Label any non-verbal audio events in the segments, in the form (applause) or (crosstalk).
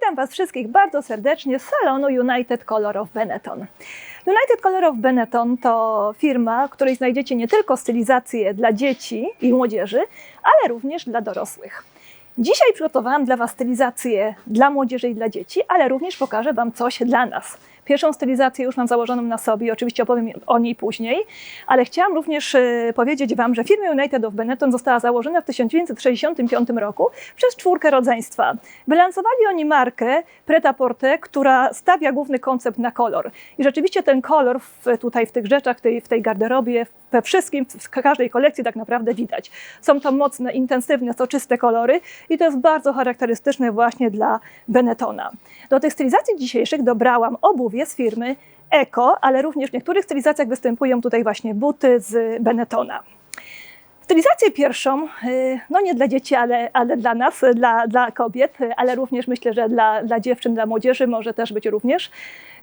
Witam Was wszystkich bardzo serdecznie z salonu United Color of Benetton. United Color of Benetton to firma, w której znajdziecie nie tylko stylizację dla dzieci i młodzieży, ale również dla dorosłych. Dzisiaj przygotowałam dla Was stylizację dla młodzieży i dla dzieci, ale również pokażę Wam coś dla nas. Pierwszą stylizację już mam założoną na sobie oczywiście opowiem o niej później, ale chciałam również e, powiedzieć Wam, że firma United of Benetton została założona w 1965 roku przez czwórkę rodzeństwa. Wylansowali oni markę Pret-a-Porter, która stawia główny koncept na kolor. I rzeczywiście ten kolor w, tutaj w tych rzeczach, w tej, w tej garderobie, we wszystkim, w każdej kolekcji tak naprawdę widać. Są to mocne, intensywne, soczyste kolory i to jest bardzo charakterystyczne właśnie dla Benettona. Do tych stylizacji dzisiejszych dobrałam obuwie z firmy Eko, ale również w niektórych stylizacjach występują tutaj właśnie buty z Benettona. Stylizację pierwszą, y, no nie dla dzieci, ale, ale dla nas, dla, dla kobiet, ale również myślę, że dla, dla dziewczyn, dla młodzieży może też być również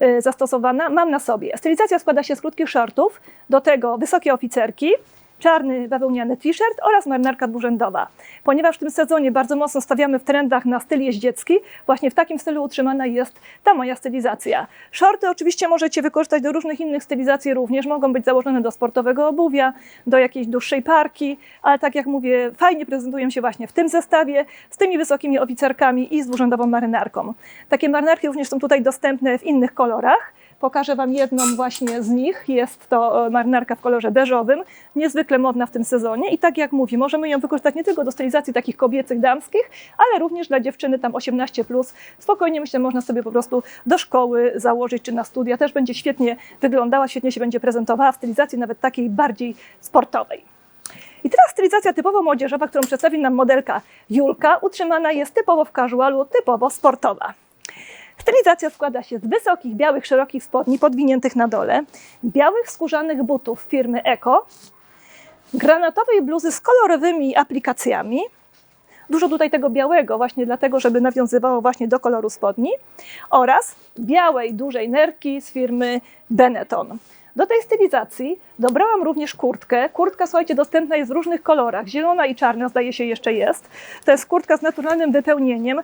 y, zastosowana. Mam na sobie. Stylizacja składa się z krótkich shortów, do tego wysokie oficerki, czarny bawełniany t-shirt oraz marynarka dwurzędowa. Ponieważ w tym sezonie bardzo mocno stawiamy w trendach na styl jeździecki, właśnie w takim stylu utrzymana jest ta moja stylizacja. Shorty oczywiście możecie wykorzystać do różnych innych stylizacji również, mogą być założone do sportowego obuwia, do jakiejś dłuższej parki, ale tak jak mówię, fajnie prezentują się właśnie w tym zestawie z tymi wysokimi oficerkami i z dwurzędową marynarką. Takie marynarki również są tutaj dostępne w innych kolorach. Pokażę Wam jedną właśnie z nich. Jest to e, marynarka w kolorze beżowym, niezwykle modna w tym sezonie i tak jak mówi, możemy ją wykorzystać nie tylko do stylizacji takich kobiecych, damskich, ale również dla dziewczyny tam 18+. Plus. Spokojnie myślę, można sobie po prostu do szkoły założyć czy na studia. Też będzie świetnie wyglądała, świetnie się będzie prezentowała w stylizacji nawet takiej bardziej sportowej. I teraz stylizacja typowo młodzieżowa, którą przedstawi nam modelka Julka, utrzymana jest typowo w casualu, typowo sportowa. Stylizacja składa się z wysokich, białych, szerokich spodni podwiniętych na dole, białych skórzanych butów firmy Eko, granatowej bluzy z kolorowymi aplikacjami, dużo tutaj tego białego, właśnie dlatego, żeby nawiązywało właśnie do koloru spodni oraz białej, dużej nerki z firmy Benetton. Do tej stylizacji dobrałam również kurtkę. Kurtka, słuchajcie, dostępna jest w różnych kolorach. Zielona i czarna, zdaje się, jeszcze jest. To jest kurtka z naturalnym wypełnieniem.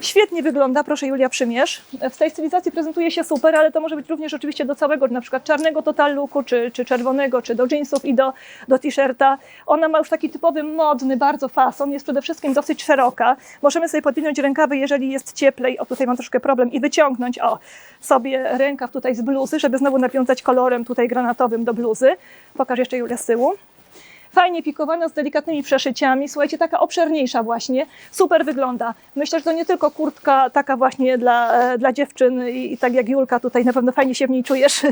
Świetnie wygląda, proszę Julia, przymierz. W tej stylizacji prezentuje się super, ale to może być również oczywiście do całego, na przykład czarnego total looku, czy, czy czerwonego, czy do jeansów i do, do t-shirta. Ona ma już taki typowy, modny bardzo fason, jest przede wszystkim dosyć szeroka. Możemy sobie podwinąć rękawy, jeżeli jest cieplej, o tutaj mam troszkę problem, i wyciągnąć, o, sobie rękaw tutaj z bluzy, żeby znowu nawiązać kolorem tutaj granatowym do bluzy. Pokaż jeszcze Julia z tyłu fajnie pikowana z delikatnymi przeszyciami. Słuchajcie, taka obszerniejsza właśnie, super wygląda. Myślę, że to nie tylko kurtka taka właśnie dla, e, dla dziewczyn i, i tak jak Julka tutaj, na pewno fajnie się w niej czujesz. No.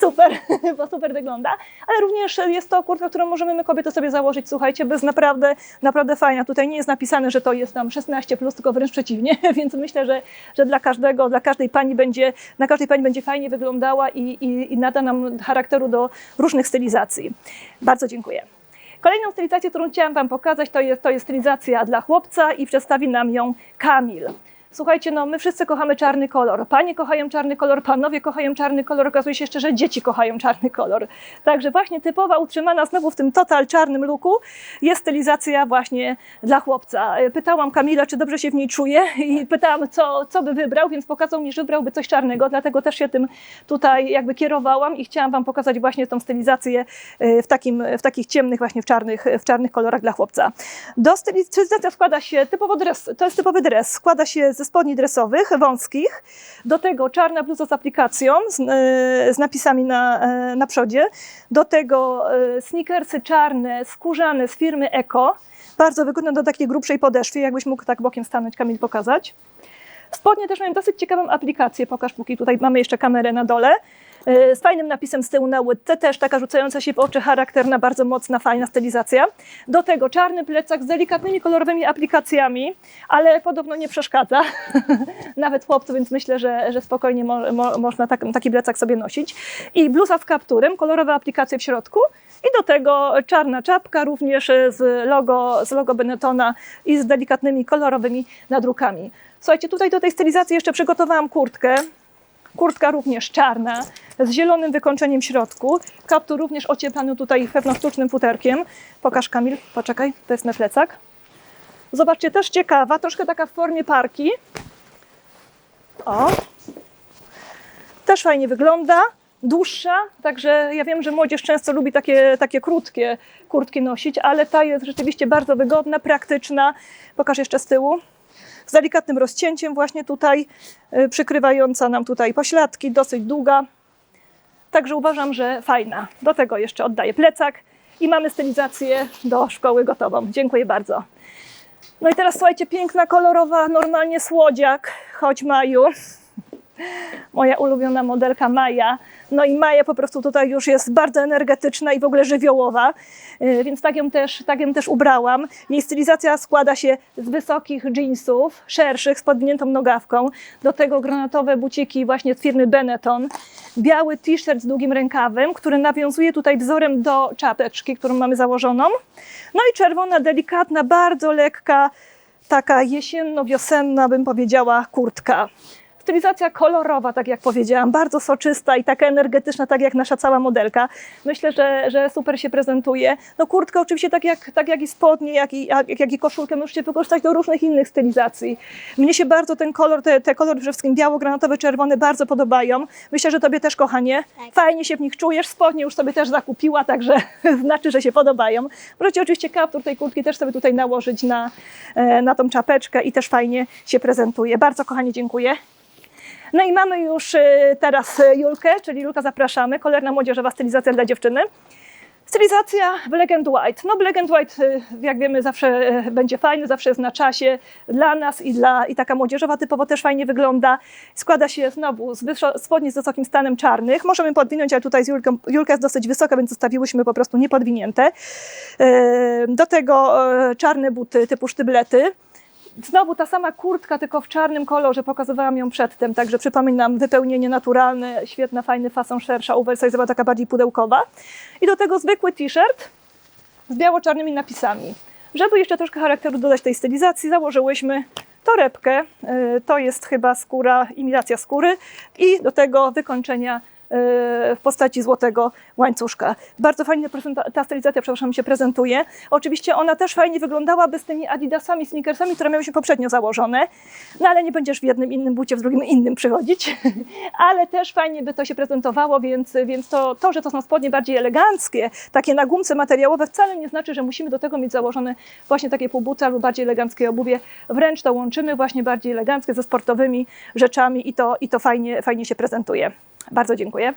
Super, (laughs) bo super wygląda, ale również jest to kurtka, którą możemy my kobiety sobie założyć, słuchajcie, bez naprawdę, naprawdę fajna. Tutaj nie jest napisane, że to jest tam 16 plus, tylko wręcz przeciwnie, (laughs) więc myślę, że, że dla każdego, dla każdej pani będzie, na każdej pani będzie fajnie wyglądała i, i, i nada nam charakteru do różnych stylizacji. Bardzo dziękuję. Kolejną stylizację, którą chciałam Wam pokazać, to jest, to jest stylizacja dla chłopca i przedstawi nam ją Kamil. Słuchajcie, no my wszyscy kochamy czarny kolor. Panie kochają czarny kolor, panowie kochają czarny kolor. Okazuje się jeszcze, że dzieci kochają czarny kolor. Także właśnie typowa, utrzymana znowu w tym total czarnym luku jest stylizacja właśnie dla chłopca. Pytałam Kamila, czy dobrze się w niej czuje i pytałam, co, co by wybrał, więc pokazał mi, że wybrałby coś czarnego, dlatego też się tym tutaj jakby kierowałam i chciałam Wam pokazać właśnie tą stylizację e, w, takim, w takich ciemnych, właśnie w czarnych, w czarnych kolorach dla chłopca. Do stylizacja składa się typowo dres, to jest typowy dres, składa się ze spodni dresowych, wąskich. Do tego czarna bluza z aplikacją, z, e, z napisami na, e, na przodzie. Do tego e, sneakersy czarne, skórzane z firmy Eko. Bardzo wygodne do takiej grubszej podeszwy, jakbyś mógł tak bokiem stanąć, Kamil, pokazać. Spodnie też mają dosyć ciekawą aplikację, pokaż póki tutaj mamy jeszcze kamerę na dole. E, z fajnym napisem z tyłu na łydce, też taka rzucająca się w oczy, charakterna, bardzo mocna, fajna stylizacja. Do tego czarny plecak z delikatnymi, kolorowymi aplikacjami, ale podobno nie przeszkadza, (laughs) nawet chłopcu, więc myślę, że, że spokojnie mo, mo, można tak, taki plecak sobie nosić. I bluza z kapturem, kolorowe aplikacje w środku i do tego czarna czapka również z logo, z logo Benettona i z delikatnymi, kolorowymi nadrukami. Słuchajcie, tutaj do tej stylizacji jeszcze przygotowałam kurtkę. Kurtka również czarna, z zielonym wykończeniem środku. Kaptur również ocieplany tutaj pewno sztucznym futerkiem. Pokaż Kamil, poczekaj, to jest na plecak. Zobaczcie, też ciekawa, troszkę taka w formie parki. O. Też fajnie wygląda. Dłuższa, także ja wiem, że młodzież często lubi takie, takie krótkie kurtki nosić, ale ta jest rzeczywiście bardzo wygodna, praktyczna. Pokaż jeszcze z tyłu. Z delikatnym rozcięciem właśnie tutaj, y, przykrywająca nam tutaj pośladki, dosyć długa. Także uważam, że fajna. Do tego jeszcze oddaję plecak i mamy stylizację do szkoły gotową. Dziękuję bardzo. No i teraz słuchajcie, piękna, kolorowa, normalnie słodziak, choć Maju. Moja ulubiona modelka Maja. No i Maja po prostu tutaj już jest bardzo energetyczna i w ogóle żywiołowa, yy, więc tak ją, też, tak ją też ubrałam. Jej stylizacja składa się z wysokich jeansów, szerszych, z podwiniętą nogawką, do tego granatowe buciki właśnie z firmy Benetton, biały t-shirt z długim rękawem, który nawiązuje tutaj wzorem do czapeczki, którą mamy założoną, no i czerwona, delikatna, bardzo lekka, taka jesienno-wiosenna, bym powiedziała, kurtka stylizacja kolorowa, tak jak powiedziałam, bardzo soczysta i taka energetyczna, tak jak nasza cała modelka. Myślę, że, że super się prezentuje. No kurtka oczywiście tak jak, tak jak i spodnie, jak i, jak, jak i koszulkę możecie wykorzystać do różnych innych stylizacji. Mnie się bardzo ten kolor, te, te kolory przede wszystkim biało-granatowy, czerwony bardzo podobają. Myślę, że Tobie też, kochanie. Tak. Fajnie się w nich czujesz, spodnie już sobie też zakupiła, także (laughs) znaczy, że się podobają. Możecie oczywiście kaptur tej kurtki też sobie tutaj nałożyć na, e, na tą czapeczkę i też fajnie się prezentuje. Bardzo, kochanie, dziękuję. No i mamy już y, teraz y, Julkę, czyli Julka zapraszamy, kolorna młodzieżowa stylizacja dla dziewczyny. Stylizacja black and white. No black and white, y, jak wiemy, zawsze będzie fajny, zawsze jest na czasie dla nas i, dla, i taka młodzieżowa typowo też fajnie wygląda. Składa się znowu z spodni z wysokim stanem czarnych. Możemy podwinąć, ale tutaj z Julką, Julka jest dosyć wysoka, więc zostawiłyśmy po prostu niepodwinięte. Do tego czarne buty typu sztyblety. Znowu ta sama kurtka, tylko w czarnym kolorze, pokazywałam ją przedtem, także przypominam, wypełnienie naturalne, świetna, fajny fason szersza, oversize'owa, taka bardziej pudełkowa. I do tego zwykły t-shirt z biało-czarnymi napisami. Żeby jeszcze troszkę charakteru dodać tej stylizacji, założyłyśmy torebkę, y, to jest chyba skóra, imitacja skóry i do tego wykończenia w postaci złotego łańcuszka. Bardzo fajnie ta stylizacja, przepraszam, się prezentuje. Oczywiście ona też fajnie wyglądałaby z tymi adidasami, sneakersami, które miałyśmy poprzednio założone, no ale nie będziesz w jednym innym bucie, w drugim innym przychodzić, (laughs) ale też fajnie by to się prezentowało, więc, więc to, to, że to są spodnie bardziej eleganckie, takie na gumce materiałowe, wcale nie znaczy, że musimy do tego mieć założone właśnie takie półbuty albo bardziej eleganckie obuwie. Wręcz to łączymy właśnie bardziej eleganckie ze sportowymi rzeczami i to, i to fajnie, fajnie się prezentuje. Bardzo dziękuję.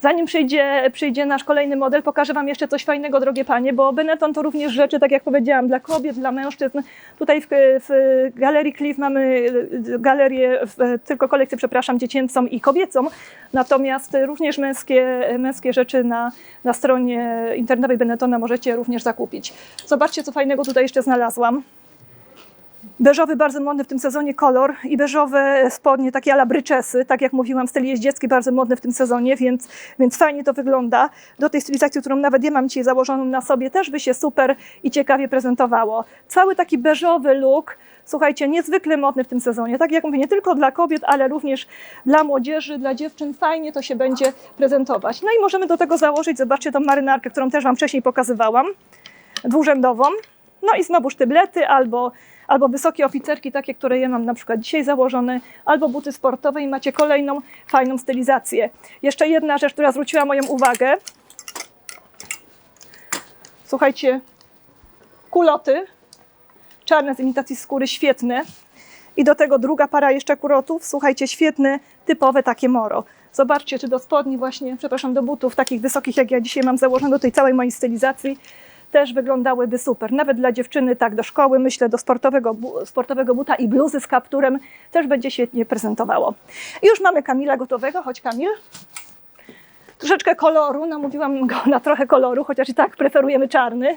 Zanim przyjdzie, przyjdzie nasz kolejny model, pokażę Wam jeszcze coś fajnego, drogie Panie, bo Benetton to również rzeczy, tak jak powiedziałam, dla kobiet, dla mężczyzn. Tutaj w, w Galerii Cliff mamy y, galerię, tylko kolekcję, przepraszam, dziecięcą i kobiecą, natomiast również męskie, męskie rzeczy na, na stronie internetowej Benettona możecie również zakupić. Zobaczcie, co fajnego tutaj jeszcze znalazłam. Beżowy, bardzo modny w tym sezonie kolor i beżowe spodnie, takie ala bryczesy, tak jak mówiłam, styl jeździecki bardzo modny w tym sezonie, więc, więc fajnie to wygląda. Do tej stylizacji, którą nawet ja mam dzisiaj założoną na sobie, też by się super i ciekawie prezentowało. Cały taki beżowy look, słuchajcie, niezwykle modny w tym sezonie. Tak jak mówię, nie tylko dla kobiet, ale również dla młodzieży, dla dziewczyn, fajnie to się będzie prezentować. No i możemy do tego założyć, zobaczcie tą marynarkę, którą też Wam wcześniej pokazywałam, dwurzędową. No i znowu sztyblety albo, albo wysokie oficerki, takie, które ja mam na przykład dzisiaj założone, albo buty sportowe i macie kolejną fajną stylizację. Jeszcze jedna rzecz, która zwróciła moją uwagę. Słuchajcie, kuloty, czarne z imitacji skóry, świetne. I do tego druga para jeszcze kurotów, słuchajcie, świetne, typowe takie moro. Zobaczcie, czy do spodni właśnie, przepraszam, do butów takich wysokich, jak ja dzisiaj mam założone do tej całej mojej stylizacji, też wyglądałyby super. Nawet dla dziewczyny, tak do szkoły, myślę, do sportowego, sportowego buta i bluzy z kapturem też będzie świetnie prezentowało. Już mamy Kamila gotowego, chodź Kamil. Troszeczkę koloru, namówiłam go na trochę koloru, chociaż i tak preferujemy czarny.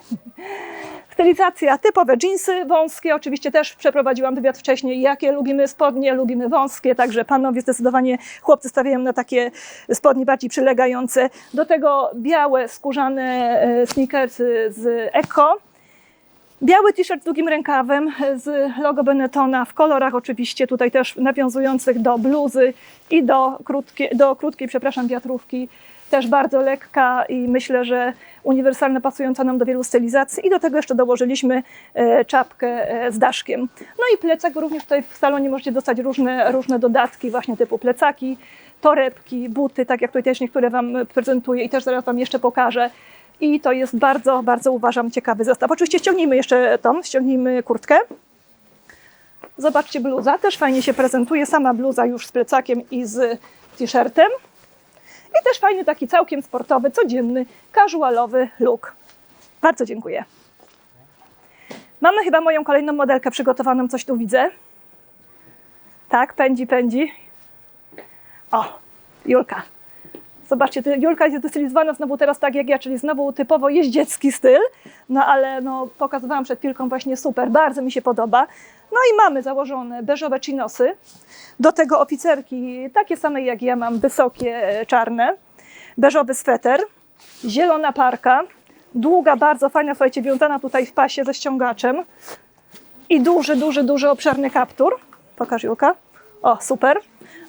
Stylizacja, typowe dżinsy wąskie, oczywiście też przeprowadziłam wywiad wcześniej, jakie lubimy spodnie, lubimy wąskie, także panowie zdecydowanie, chłopcy stawiają na takie spodnie bardziej przylegające. Do tego białe, skórzane e, sneakersy z Eko. Biały t-shirt z długim rękawem z logo Benettona w kolorach oczywiście tutaj też nawiązujących do bluzy i do, krótkie, do krótkiej, przepraszam, wiatrówki też bardzo lekka i myślę, że uniwersalna, pasująca nam do wielu stylizacji. I do tego jeszcze dołożyliśmy e, czapkę e, z daszkiem. No i plecak, również tutaj w salonie możecie dostać różne, różne dodatki, właśnie typu plecaki, torebki, buty, tak jak tutaj też niektóre Wam prezentuję i też zaraz Wam jeszcze pokażę. I to jest bardzo, bardzo uważam ciekawy zestaw. Oczywiście ściągnijmy jeszcze tą, ściągnijmy kurtkę. Zobaczcie, bluza też fajnie się prezentuje. Sama bluza już z plecakiem i z t-shirtem. I też fajny taki całkiem sportowy, codzienny, casualowy look. Bardzo dziękuję. Mamy chyba moją kolejną modelkę przygotowaną, coś tu widzę. Tak, pędzi, pędzi. O, Julka. Zobaczcie, ty- Julka jest stylizowana znowu teraz tak jak ja, czyli znowu typowo jeździecki styl, no ale no, pokazywałam przed chwilką właśnie super, bardzo mi się podoba. No i mamy założone beżowe chinosy, do tego oficerki takie same jak ja mam, wysokie, e, czarne, beżowy sweter, zielona parka, długa, bardzo fajna, słuchajcie, wiązana tutaj w pasie ze ściągaczem i duży, duży, duży obszerny kaptur. Pokaż Julka. O, super.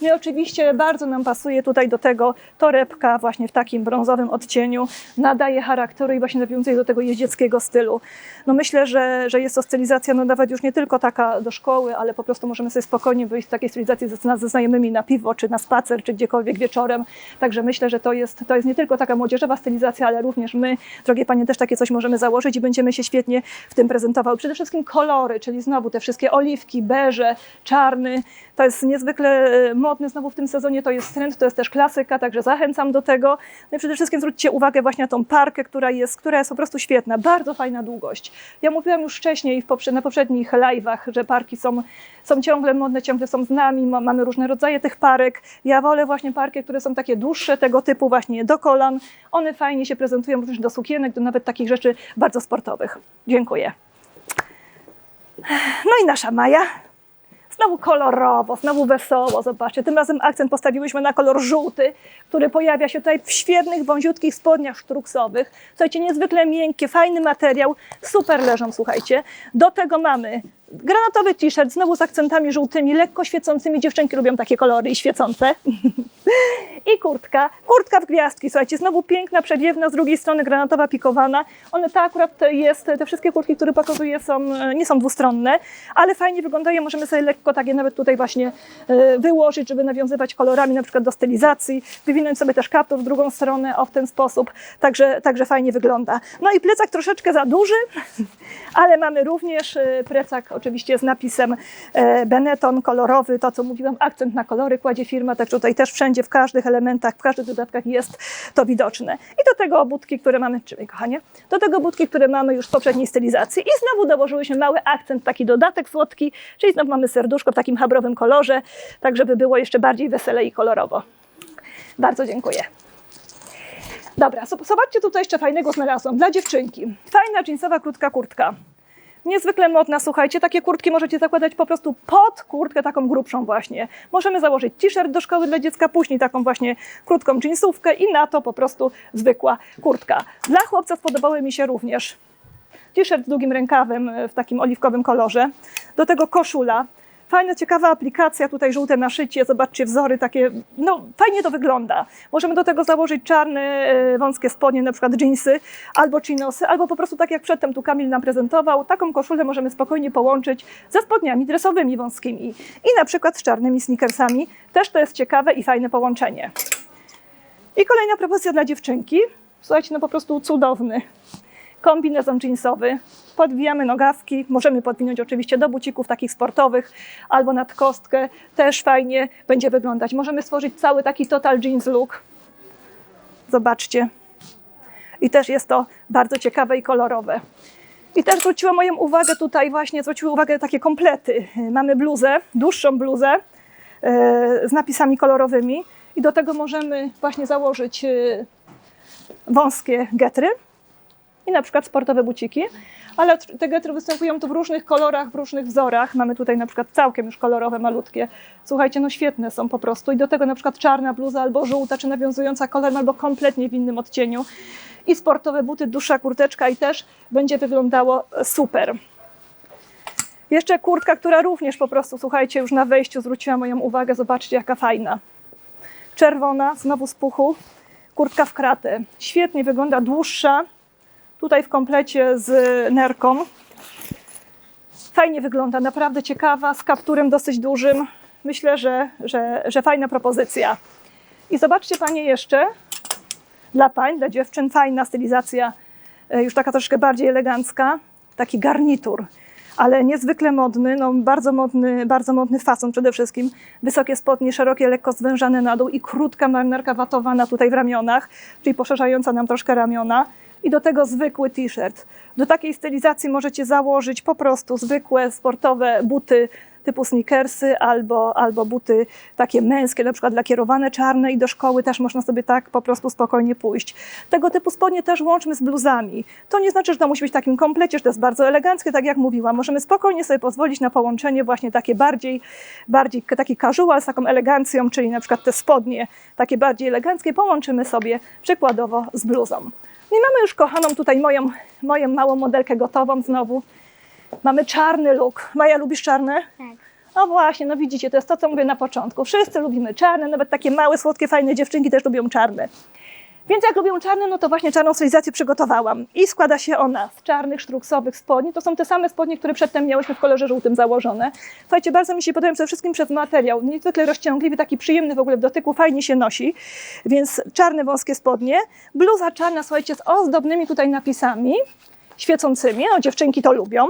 No i oczywiście bardzo nam pasuje tutaj do tego torebka właśnie w takim brązowym odcieniu. Nadaje charakteru i właśnie nawiązuje do tego jeździeckiego stylu. No myślę, że, że jest to stylizacja no nawet już nie tylko taka do szkoły, ale po prostu możemy sobie spokojnie wyjść z takiej stylizacji ze, ze znajomymi na piwo, czy na spacer, czy gdziekolwiek wieczorem. Także myślę, że to jest, to jest nie tylko taka młodzieżowa stylizacja, ale również my, drogie panie, też takie coś możemy założyć i będziemy się świetnie w tym prezentowały. Przede wszystkim kolory, czyli znowu te wszystkie oliwki, beże, czarny. To jest niezwykle e, modny znowu w tym sezonie, to jest trend, to jest też klasyka, także zachęcam do tego. No i przede wszystkim zwróćcie uwagę właśnie na tą parkę, która jest, która jest po prostu świetna, bardzo fajna długość. Ja mówiłam już wcześniej na poprzednich live'ach, że parki są, są ciągle modne, ciągle są z nami, ma, mamy różne rodzaje tych parek. Ja wolę właśnie parki, które są takie dłuższe, tego typu właśnie do kolan. One fajnie się prezentują również do sukienek, do nawet takich rzeczy bardzo sportowych. Dziękuję. No i nasza Maja. Znowu kolorowo, znowu wesoło, zobaczcie. Tym razem akcent postawiłyśmy na kolor żółty, który pojawia się tutaj w świetnych, wąziutkich spodniach sztruksowych. Słuchajcie, niezwykle miękkie, fajny materiał, super leżą, słuchajcie. Do tego mamy granatowy t-shirt, znowu z akcentami żółtymi, lekko świecącymi. Dziewczynki lubią takie kolory i świecące. (laughs) I kurtka, kurtka w gwiazdki, słuchajcie, znowu piękna, przedziewna, z drugiej strony granatowa, pikowana. One ta akurat jest, te wszystkie kurtki, które pokazuję są, e, nie są dwustronne, ale fajnie wyglądają, możemy sobie lekko takie nawet tutaj właśnie e, wyłożyć, żeby nawiązywać kolorami na przykład do stylizacji, wywinąć sobie też kaptur w drugą stronę, o w ten sposób, także, także fajnie wygląda. No i plecak troszeczkę za duży, (laughs) ale mamy również e, plecak z napisem e, Benetton kolorowy, to co mówiłam, akcent na kolory kładzie firma, tak tutaj też wszędzie, w każdych elementach, w każdych dodatkach jest to widoczne. I do tego budki, które mamy, trzymaj kochanie, do tego budki, które mamy już z poprzedniej stylizacji i znowu dołożyłyśmy mały akcent, taki dodatek słodki, czyli znowu mamy serduszko w takim habrowym kolorze, tak żeby było jeszcze bardziej wesele i kolorowo. Bardzo dziękuję. Dobra, zob- zobaczcie, tutaj jeszcze fajnego znalazłam dla dziewczynki. Fajna jeansowa krótka kurtka. Niezwykle modna, słuchajcie, takie kurtki możecie zakładać po prostu pod kurtkę taką grubszą właśnie. Możemy założyć t-shirt do szkoły dla dziecka, później taką właśnie krótką jeansówkę i na to po prostu zwykła kurtka. Dla chłopca spodobały mi się również t-shirt z długim rękawem e, w takim oliwkowym kolorze. Do tego koszula. Fajna, ciekawa aplikacja, tutaj żółte naszycie, zobaczcie wzory takie, no fajnie to wygląda. Możemy do tego założyć czarne, e, wąskie spodnie, na przykład jeansy, albo chinosy, albo po prostu tak jak przedtem tu Kamil nam prezentował, taką koszulę możemy spokojnie połączyć ze spodniami dresowymi wąskimi i na przykład z czarnymi sneakersami. Też to jest ciekawe i fajne połączenie. I kolejna propozycja dla dziewczynki. Słuchajcie, no po prostu cudowny kombinezon jeansowy. Podwijamy nogawki, możemy podwinąć oczywiście do bucików takich sportowych albo nad kostkę. Też fajnie będzie wyglądać. Możemy stworzyć cały taki total jeans look. Zobaczcie. I też jest to bardzo ciekawe i kolorowe. I też zwróciła moją uwagę tutaj właśnie, zwróciły uwagę takie komplety. Mamy bluzę, dłuższą bluzę e, z napisami kolorowymi i do tego możemy właśnie założyć e, wąskie getry i na przykład sportowe buciki, ale te getry występują tu w różnych kolorach, w różnych wzorach. Mamy tutaj na przykład całkiem już kolorowe, malutkie. Słuchajcie, no świetne są po prostu i do tego na przykład czarna bluza albo żółta, czy nawiązująca kolorem, albo kompletnie w innym odcieniu. I sportowe buty, dłuższa kurteczka i też będzie wyglądało super. Jeszcze kurtka, która również po prostu, słuchajcie, już na wejściu zwróciła moją uwagę. Zobaczcie, jaka fajna. Czerwona, znowu z puchu. kurtka w kratę. Świetnie wygląda, dłuższa. Tutaj w komplecie z nerką. Fajnie wygląda, naprawdę ciekawa, z kapturem dosyć dużym. Myślę, że, że, że fajna propozycja. I zobaczcie Panie jeszcze, dla pań, dla dziewczyn, fajna stylizacja, e, już taka troszkę bardziej elegancka, taki garnitur, ale niezwykle modny, no bardzo modny, bardzo modny fason przede wszystkim. Wysokie spodnie, szerokie, lekko zwężane na dół i krótka marynarka watowana tutaj w ramionach, czyli poszerzająca nam troszkę ramiona. I do tego zwykły t-shirt. Do takiej stylizacji możecie założyć po prostu zwykłe sportowe buty typu sneakersy albo, albo buty takie męskie, na przykład lakierowane czarne i do szkoły też można sobie tak po prostu spokojnie pójść. Tego typu spodnie też łączmy z bluzami. To nie znaczy, że to musi być w takim komplecie, że to jest bardzo eleganckie, tak jak mówiłam. Możemy spokojnie sobie pozwolić na połączenie właśnie takie bardziej, bardziej taki casual z taką elegancją, czyli na przykład te spodnie takie bardziej eleganckie połączymy sobie przykładowo z bluzą. No i mamy już kochaną tutaj moją, moją małą modelkę gotową znowu. Mamy czarny look. Maja, lubisz czarne? Tak. No właśnie, no widzicie, to jest to, co mówię na początku. Wszyscy lubimy czarne, nawet takie małe, słodkie, fajne dziewczynki też lubią czarne. Więc jak lubią czarne, no to właśnie czarną stylizację przygotowałam. I składa się ona z czarnych, sztruksowych spodni. To są te same spodnie, które przedtem miałyśmy w kolorze żółtym założone. Słuchajcie, bardzo mi się podobają przede wszystkim przez materiał. Niezwykle rozciągliwy, taki przyjemny w ogóle w dotyku, fajnie się nosi. Więc czarne, wąskie spodnie. Bluza czarna, słuchajcie, z ozdobnymi tutaj napisami świecącymi. No dziewczynki to lubią.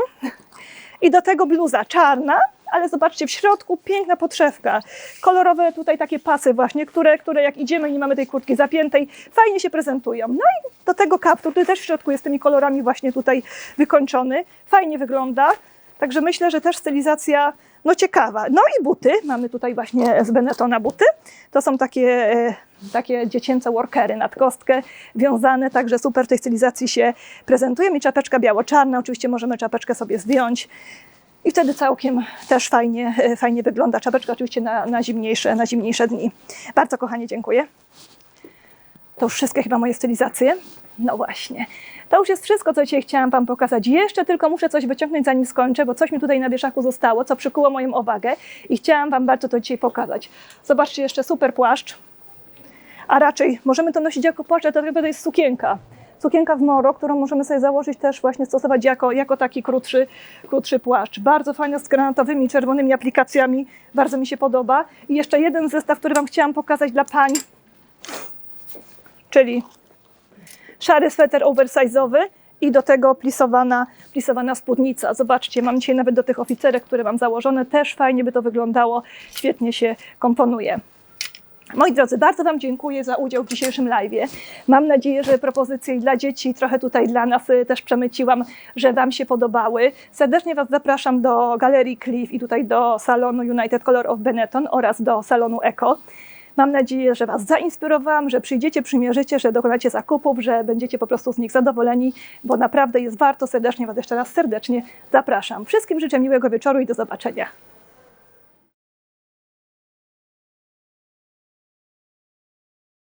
I do tego bluza czarna, ale zobaczcie, w środku piękna podszewka. Kolorowe tutaj takie pasy właśnie, które, które jak idziemy i nie mamy tej kurtki zapiętej, fajnie się prezentują. No i do tego kaptur, który też w środku jest tymi kolorami właśnie tutaj wykończony. Fajnie wygląda. Także myślę, że też stylizacja no ciekawa. No i buty, mamy tutaj właśnie z Benettona buty. To są takie, e, takie dziecięce workery nad kostkę, wiązane, także super w tej stylizacji się prezentuje. I czapeczka biało-czarna, oczywiście możemy czapeczkę sobie zdjąć. I wtedy całkiem też fajnie, e, fajnie wygląda. Czapeczka oczywiście na, na, zimniejsze, na zimniejsze dni. Bardzo kochanie dziękuję. To już wszystkie chyba moje stylizacje. No właśnie. To już jest wszystko, co dzisiaj chciałam Wam pokazać. Jeszcze tylko muszę coś wyciągnąć, zanim skończę, bo coś mi tutaj na wieszaku zostało, co przykuło moją uwagę i chciałam Wam bardzo to dzisiaj pokazać. Zobaczcie, jeszcze super płaszcz, a raczej możemy to nosić jako płaszcz, ale to to jest sukienka. Sukienka w moro, którą możemy sobie założyć też właśnie stosować jako, jako taki krótszy, krótszy płaszcz. Bardzo fajna z granatowymi, czerwonymi aplikacjami. Bardzo mi się podoba. I jeszcze jeden zestaw, który Wam chciałam pokazać dla pań, czyli szary sweter oversize'owy i do tego plisowana, plisowana spódnica. Zobaczcie, mam dzisiaj nawet do tych oficerek, które mam założone, też fajnie by to wyglądało, świetnie się komponuje. Moi drodzy, bardzo Wam dziękuję za udział w dzisiejszym live. Mam nadzieję, że propozycje dla dzieci, trochę tutaj dla nas y, też przemyciłam, że Wam się podobały. Serdecznie Was zapraszam do Galerii Cliff i tutaj do salonu United Color of Benetton oraz do salonu Eco. Mam nadzieję, że Was zainspirowałam, że przyjdziecie, przymierzycie, że dokonacie zakupów, że będziecie po prostu z nich zadowoleni, bo naprawdę jest warto. Serdecznie Was jeszcze raz serdecznie zapraszam. Wszystkim życzę miłego wieczoru i do zobaczenia.